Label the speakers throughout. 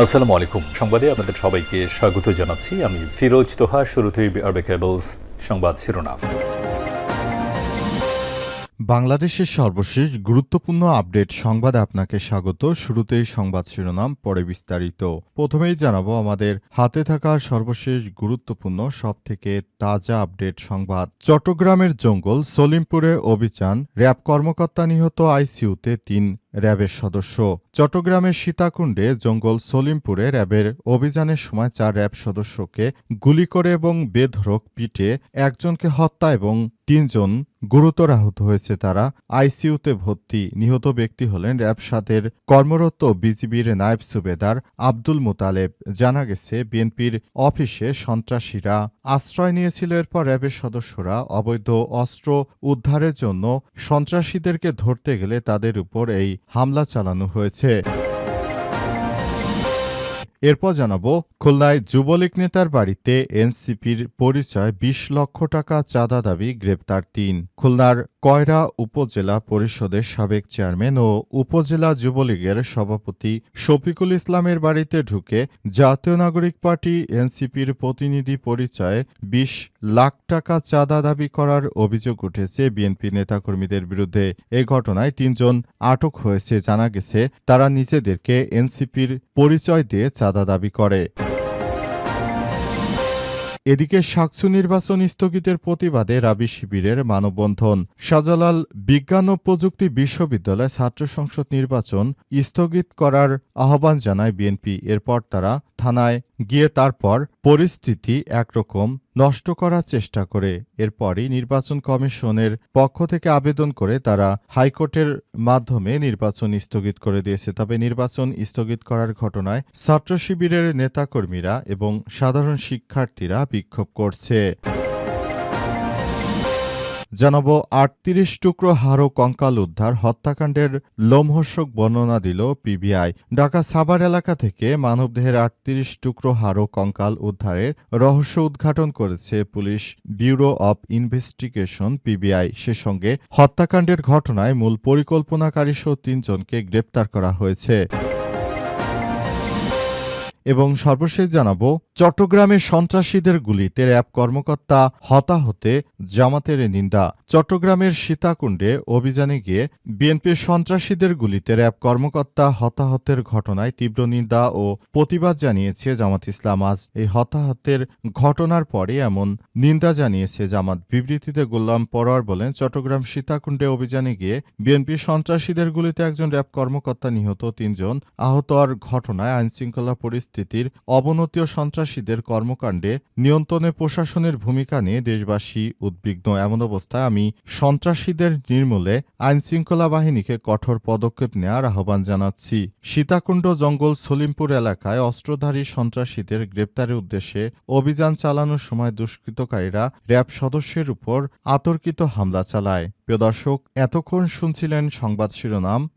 Speaker 1: আসসালামু আলাইকুম। সংবাদে আপনাদের সবাইকে স্বাগত জানাচ্ছি। আমি ফিরোজ তোহা, শুরুতেই আরবে কেবলস সংবাদ শিরোনাম।
Speaker 2: বাংলাদেশের সর্বশেষ গুরুত্বপূর্ণ আপডেট সংবাদে আপনাকে স্বাগত। শুরুতেই সংবাদ শিরোনাম, পরে বিস্তারিত। প্রথমেই জানাব আমাদের হাতে থাকা সর্বশেষ গুরুত্বপূর্ণ, সবথেকে তাজা আপডেট সংবাদ। চট্টগ্রামের জঙ্গল সলিমপুরে অভিযান, র্যাব কর্মকর্তা নিহত আইসিইউতে তিন র্যাবের সদস্য। চট্টগ্রামের সীতাকুণ্ডে জঙ্গল সলিমপুরে র্যাবের অভিযানের সময় চার র্যাব সদস্যকে গুলি করে এবং বেধরক পিটে একজনকে হত্যা এবং তিনজন গুরুতর আহত হয়েছে। তারা আইসিইউতে ভর্তি নিহত ব্যক্তি হলেন র্যাব সাতের কর্মরত বিজিবির নায়েব সুবেদার আব্দুল মোতালেব। জানা গেছে, বিএনপির অফিসে সন্ত্রাসীরা আশ্রয় নিয়েছিল। এরপর র্যাবের সদস্যরা অবৈধ অস্ত্র উদ্ধারের জন্য সন্ত্রাসীদেরকে ধরতে গেলে তাদের উপর এই হামলা চালানো হয়েছে। এরপর জানাব, খুলনায় যুবলীগ নেতার বাড়িতে এনসিপির পরিচয় বিশ লক্ষ টাকা চাঁদা দাবি, গ্রেপ্তার তিন। খুলনার কয়রা উপজেলা পরিষদের সাবেক চেয়ারম্যান ও উপজেলা যুবলীগের সভাপতি শফিকুল ইসলামের বাড়িতে ঢুকে জাতীয় নাগরিক পার্টি এনসিপির প্রতিনিধি পরিচয়ে বিশ লাখ টাকা চাঁদা দাবি করার অভিযোগ উঠেছে বিএনপি নেতাকর্মীদের বিরুদ্ধে। এ ঘটনায় তিনজন আটক হয়েছে, জানা গেছে তারা নিজেদেরকে এনসিপির পরিচয় দিয়ে চাঁদা দাবি করে। এদিকে সাকসু নির্বাচন স্থগিতের প্রতিবাদে রাবি শিবিরের মানববন্ধন। শাহজালাল বিজ্ঞান ও প্রযুক্তি বিশ্ববিদ্যালয় ছাত্র সংসদ নির্বাচন স্থগিত করার আহ্বান জানায় বিএনপি। এরপর তারা থানায় গিয়ে তারপর পরিস্থিতি একরকম নষ্ট করার চেষ্টা করে। এরপরই নির্বাচন কমিশনের পক্ষ থেকে আবেদন করে তারা হাইকোর্টের মাধ্যমে নির্বাচন স্থগিত করে দিয়েছে। তবে নির্বাচন স্থগিত করার ঘটনায় ছাত্র শিবিরের নেতাকর্মীরা এবং সাধারণ শিক্ষার্থীরা বিক্ষোভ করছে। জানাব, আটত্রিশ টুকরো হাড় কঙ্কাল উদ্ধার, হত্যাকাণ্ডের লোমহর্ষক বর্ণনা দিল পিবিআই। ঢাকা সাভার এলাকা থেকে মানবদেহের আটত্রিশ টুকরো হাড় কঙ্কাল উদ্ধারের রহস্য উদ্ঘাটন করেছে police bureau of investigation PBI. সে সঙ্গে হত্যাকাণ্ডের ঘটনায় মূল পরিকল্পনাকারী সহ তিনজনকে গ্রেপ্তার করা হয়েছে। এবং সর্বশেষ জানাব চট্টগ্রামের সন্ত্রাসীদের গুলিতে র্যাব কর্মকর্তা হতাহতে জামাতের নিন্দা। চট্টগ্রামের সীতাকুণ্ডে অভিযানে গিয়ে বিএনপির সন্ত্রাসীদের গুলিতে র্যাব কর্মকর্তা হতাহতের ঘটনায় তীব্র নিন্দা ও প্রতিবাদ জানিয়েছে জামাত ইসলাম। আজ এই হতাহতের ঘটনার পরে এমন নিন্দা জানিয়েছে জামাত। বিবৃতিতে গোল্লাম পরোয়ার বলেন, চট্টগ্রাম সীতাকুণ্ডে অভিযানে গিয়ে বিএনপির সন্ত্রাসীদের গুলিতে একজন র্যাব কর্মকর্তা নিহত, তিনজন আহত হওয়ার ঘটনায় আইনশৃঙ্খলা পরিস্থিতির অবনতি ও সন্ত্রাসীদের কর্মকাণ্ডে নিয়ন্ত্রণে প্রশাসনের ভূমিকা নিয়ে দেশবাসী উদ্বিগ্ন। এমন অবস্থায় আমি সন্ত্রাসীদের নির্মূলে আইনশৃঙ্খলা বাহিনীকে কঠোর পদক্ষেপ নেওয়ার আহ্বান জানাচ্ছি। সীতাকুণ্ড জঙ্গল সলিমপুর এলাকায় অস্ত্রধারী সন্ত্রাসীদের গ্রেপ্তারের উদ্দেশ্যে অভিযান চালানোর সময় দুষ্কৃতকারীরা র্যাব সদস্যের উপর আতর্কিত হামলা চালায়। প্রিয় দর্শক, এতক্ষণ শুনছিলেন সংবাদ শিরোনাম।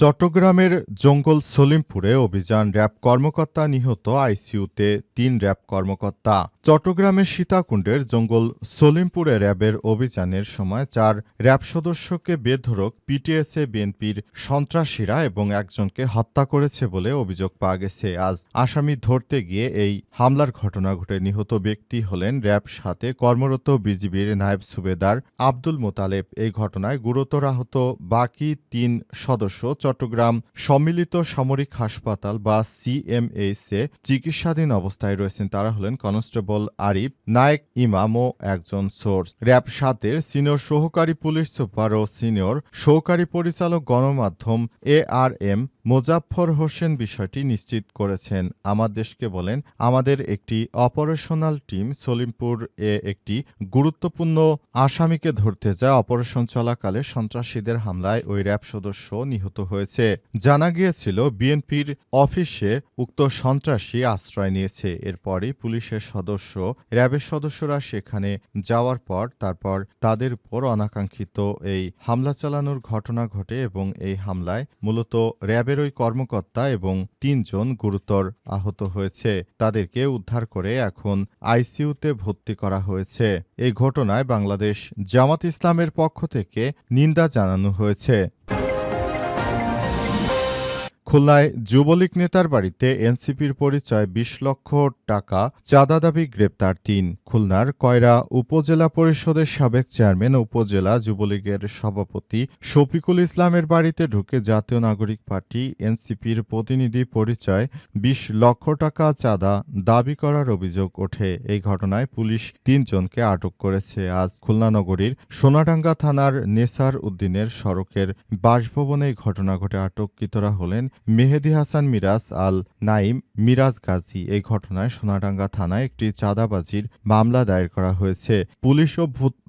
Speaker 2: চট্টগ্রামের জঙ্গল সলিমপুরে অভিযান র্যাব কর্মকর্তা নিহত আইসিইউতে তিন র্যাব কর্মকর্তা। চট্টগ্রামের সীতাকুণ্ডের জঙ্গল সলিমপুরে র্যাবের অভিযানের সময় চার র্যাব সদস্যকে বেধরক পিটিএসএ বিএনপির সন্ত্রাসীরা এবং একজনকে হত্যা করেছে বলে অভিযোগ পাওয়া গেছে। আজ আসামি ধরতে গিয়ে এই হামলার ঘটনা ঘটে। নিহত ব্যক্তি হলেন র্যাব সাথে কর্মরত বিজিবির নায়েব সুবেদার আব্দুল মোতালেব। এই ঘটনায় গুরুতর আহত বাকি তিন সদস্য চট্টগ্রাম সম্মিলিত সামরিক হাসপাতাল বা সিএমএইচ এ চিকিৎসাধীন অবস্থায় রয়েছেন তারা হলেন কনস্টেবল আরিফ, নায়েক ইমাম ও একজন সোর্স। র্যাব সাতের সিনিয়র সহকারী পুলিশ সুপার ও সিনিয়র সহকারী পরিচালক গণমাধ্যম A R M Mozaffar Hossain বিষয়টি নিশ্চিত করেছেন। আমার দেশকে বলেন, আমাদের একটি অপারেশনাল টিম সলিমপুর এ একটি গুরুত্বপূর্ণ আসামিকে ধরতে যায়। অপারেশন চলাকালে সন্ত্রাসীদের হামলায় ওই র্যাব সদস্য নিহত হয়েছে। জানা গিয়েছিল, বিএনপির অফিসে উক্ত সন্ত্রাসী আশ্রয় নিয়েছে। এরপরই পুলিশের সদস্য, র্যাবের সদস্যরা সেখানে যাওয়ার পর তারপর তাদের উপর অনাকাঙ্ক্ষিত এই হামলা চালানোর ঘটনা ঘটে এবং এই হামলায় মূলত র্যাবের ওই কর্মকর্তা এবং তিনজন গুরুতর আহত হয়েছে। তাদেরকে উদ্ধার করে এখন আইসিইউতে ভর্তি করা হয়েছে। এই ঘটনায় বাংলাদেশ জামাত ইসলামের পক্ষ থেকে নিন্দা জানানো হয়েছে। খুলনায় যুবলীগ নেতার বাড়িতে এনসিপির পরিচয় বিশ লক্ষ টাকা, চাঁদা দাবি, গ্রেপ্তার তিন। খুলনার কয়রা উপজেলা পরিষদের সাবেক চেয়ারম্যান উপজেলা যুবলীগের সভাপতি শফিকুল ইসলামের বাড়িতে ঢুকে জাতীয় নাগরিক পার্টি এনসিপির প্রতিনিধি পরিচয় বিশ লক্ষ টাকা চাঁদা দাবি করার অভিযোগ ওঠে। এই ঘটনায় পুলিশ তিনজনকে আটক করেছে। আজ খুলনা নগরীর সোনাডাঙ্গা থানার নেসার উদ্দিনের সড়কের বাসভবনে ঘটনা ঘটে। আটককৃতরা হলেন মেহেদি হাসান মিরাজ আল নাইম মিরাজ গাজী এই ঘটনায় সোনাডাঙ্গা থানায় একটি চাঁদাবাজির মামলা দায়ের করা হয়েছে। পুলিশ ও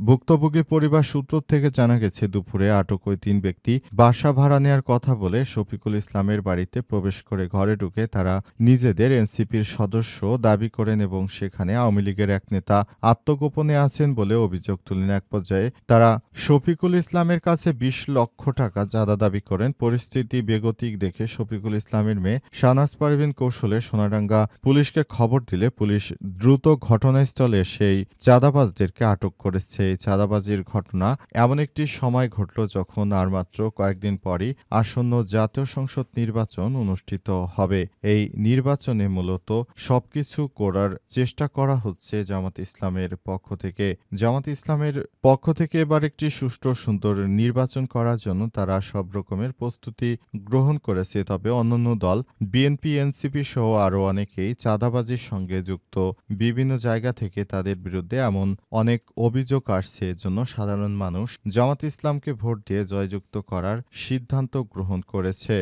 Speaker 2: ভুক্তভোগী পরিবার সূত্র থেকে জানা গেছে, দুপুরে আটক ওই তিন ব্যক্তি বাসা ভাড়া নেওয়ার কথা বলে শফিকুল ইসলামের বাড়িতে প্রবেশ করে ঘরে ঢুকে তারা নিজেদের এনসিপির সদস্য দাবি করেন এবং সেখানে আওয়ামী লীগের এক নেতা আত্মগোপনে আছেন বলে অভিযোগ তুলেন। এক পর্যায়ে তারা শফিকুল ইসলামের কাছে বিশ লক্ষ টাকা চাঁদা দাবি করেন। পরিস্থিতি বেগতিক দেখে শফিকুল ইসলামের মেয়ে শাহনাজ পারভিন কৌশলে সোনাডাঙ্গা পুলিশকে খবর দিলে পুলিশ দ্রুত ঘটনাস্থলে সেই চাঁদাবাজদেরকে আটক করেছে। এই চাঁদাবাজির ঘটনা এমন একটি সময় ঘটল যখন আর মাত্র কয়েকদিন পরই আসন্ন জাতীয় সংসদ নির্বাচন অনুষ্ঠিত হবে। এই নির্বাচনে মূলত সবকিছু করার চেষ্টা করা হচ্ছে জামাত ইসলামের পক্ষ থেকে। জামাত ইসলামের পক্ষ থেকে এবার একটি সুষ্ঠু সুন্দর নির্বাচন করার জন্য তারা সব রকমের প্রস্তুতি গ্রহণ করেছে। তবে অন্যান্য দল, বিএনপি, এনসিপি সহ আরও অনেকেই চাঁদাবাজির সঙ্গে যুক্ত। বিভিন্ন জায়গা থেকে তাদের বিরুদ্ধে এমন অনেক অভিযোগ আসছে এজন্য সাধারণ মানুষ জামাত ইসলামকে ভোট দিয়ে জয়যুক্ত করার সিদ্ধান্ত গ্রহণ করেছে।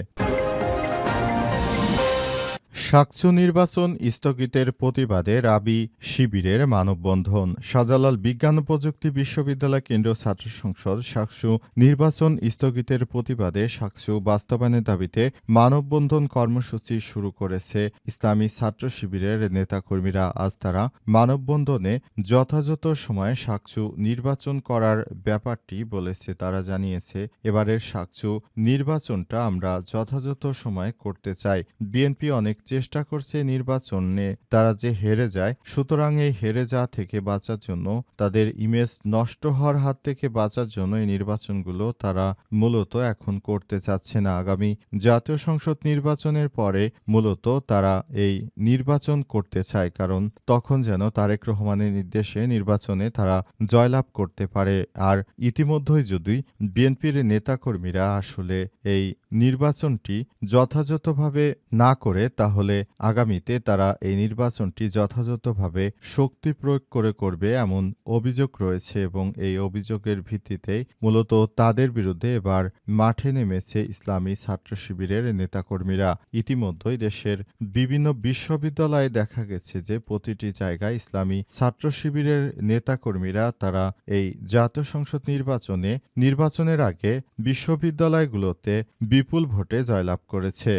Speaker 2: সাকচু নির্বাচন স্থগিতের প্রতিবাদে রাবি শিবিরের মানববন্ধন। শাহজালাল বিজ্ঞান ও প্রযুক্তি বিশ্ববিদ্যালয় কেন্দ্রীয় ছাত্র সংসদ সাকসু নির্বাচন স্থগিতের প্রতিবাদে সাকসু বাস্তবায়নের দাবিতে মানববন্ধন কর্মসূচি শুরু করেছে ইসলামী ছাত্র শিবিরের নেতাকর্মীরা। আজ তারা মানববন্ধনে যথাযথ সময়ে সাকচু নির্বাচন করার ব্যাপারটি বলেছে, তারা জানিয়েছে, এবারের সাকচু নির্বাচনটা আমরা যথাযথ সময়ে করতে চাই। বিএনপি অনেক চেষ্টা করছে নির্বাচনে তারা যে হেরে যায়, সুতরাং এই হেরে যাওয়া থেকে বাঁচার জন্য, তাদের ইমেজ নষ্ট হওয়ার হাত থেকে বাঁচার জন্য এই নির্বাচনগুলো তারা মূলত এখন করতে চাচ্ছে না। আগামী জাতীয় সংসদ নির্বাচনের পরে মূলত তারা এই নির্বাচন করতে চায়, কারণ তখন যেন তারেক রহমানের নির্দেশে নির্বাচনে তারা জয়লাভ করতে পারে। আর ইতিমধ্যেই যদি বিএনপির নেতাকর্মীরা আসলে এই নির্বাচনটি যথাযথভাবে না করে, তাহলে আগামীতে তারা এই নির্বাচনটি যথাযথভাবে শক্তি প্রয়োগ করে করবে এমন অভিযোগ রয়েছে এবং এই অভিযোগের ভিত্তিতেই মূলত তাদের বিরুদ্ধে এবার মাঠে নেমেছে ইসলামী ছাত্র শিবিরের নেতাকর্মীরা। ইতিমধ্যেই দেশের বিভিন্ন বিশ্ববিদ্যালয়ে দেখা গেছে যে প্রতিটি জায়গায় ইসলামী ছাত্র শিবিরের নেতাকর্মীরা তারা এই জাতীয় সংসদ নির্বাচনে, নির্বাচনের আগে বিশ্ববিদ্যালয়গুলোতে বিপুল ভোটে জয়লাভ করেছে।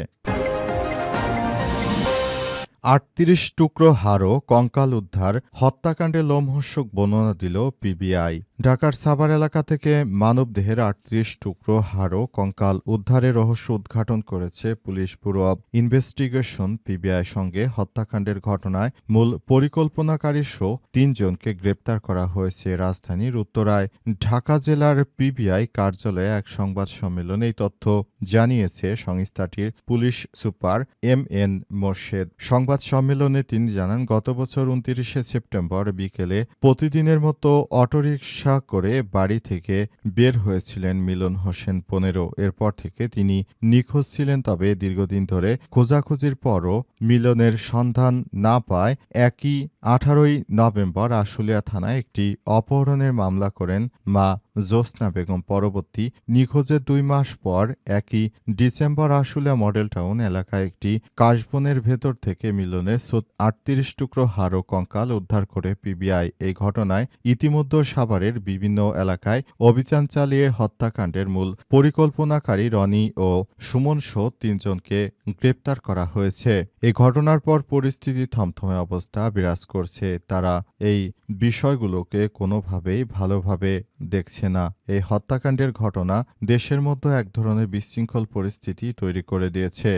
Speaker 2: আটত্রিশ টুকরো হাড়ও কঙ্কাল উদ্ধার হত্যাকাণ্ডে লোমহর্ষক বর্ণনা দিল পিবিআই। ঢাকার সাভার এলাকা থেকে মানবদেহের আটত্রিশ টুকরো হাড়ও কঙ্কাল উদ্ধারের রহস্য উদ্ঘাটন করেছে police bureau of investigation PBI সঙ্গে হত্যাকাণ্ডের ঘটনায় মূল পরিকল্পনাকারী সহ তিনজনকে গ্রেপ্তার করা হয়েছে রাজধানীর উত্তরায়। ঢাকা জেলার পিবিআই কার্যালয়ে এক সংবাদ সম্মেলনে এই তথ্য জানিয়েছে সংস্থাটির police super M N Morshed. সংবাদ সম্মেলনে তিনি জানান, গত বছর উনত্রিশে সেপ্টেম্বর বিকেলে প্রতিদিনের মতো অটোরিকশা নেশা করে বাড়ি থেকে বের হয়েছিলেন মিলন হোসেন পনেরো। এরপর থেকে তিনি নিখোঁজ ছিলেন, তবে দীর্ঘদিন ধরে খোঁজাখুঁজির পরও মিলনের সন্ধান না পায়। একই আঠারোই নভেম্বর আশুলিয়া থানায় একটি অপহরণের মামলা করেন মা জ্যোৎস্না বেগম। পরবর্তী নিখোঁজের দুই মাস পর একই ডিসেম্বর আশুলিয়া মডেল টাউন এলাকায় একটি কাশবনের ভেতর থেকে মিলনের আটত্রিশ টুকরো হাড় ও কঙ্কাল উদ্ধার করে পিবিআই। এই ঘটনায় ইতিমধ্যে সাভারের বিভিন্ন এলাকায় অভিযান চালিয়ে হত্যাকাণ্ডের মূল পরিকল্পনাকারী রনি ও সুমন সহ তিনজনকে গ্রেপ্তার করা হয়েছে। এই ঘটনার পর পরিস্থিতি থমথমে অবস্থা বিরাজ করছে। তারা এই বিষয়গুলোকে কোনোভাবেই ভালোভাবে দেখছে না। এই হত্যাকাণ্ডের ঘটনা দেশের মধ্যে এক ধরনের বিশৃঙ্খল পরিস্থিতি তৈরি করে দিয়েছে।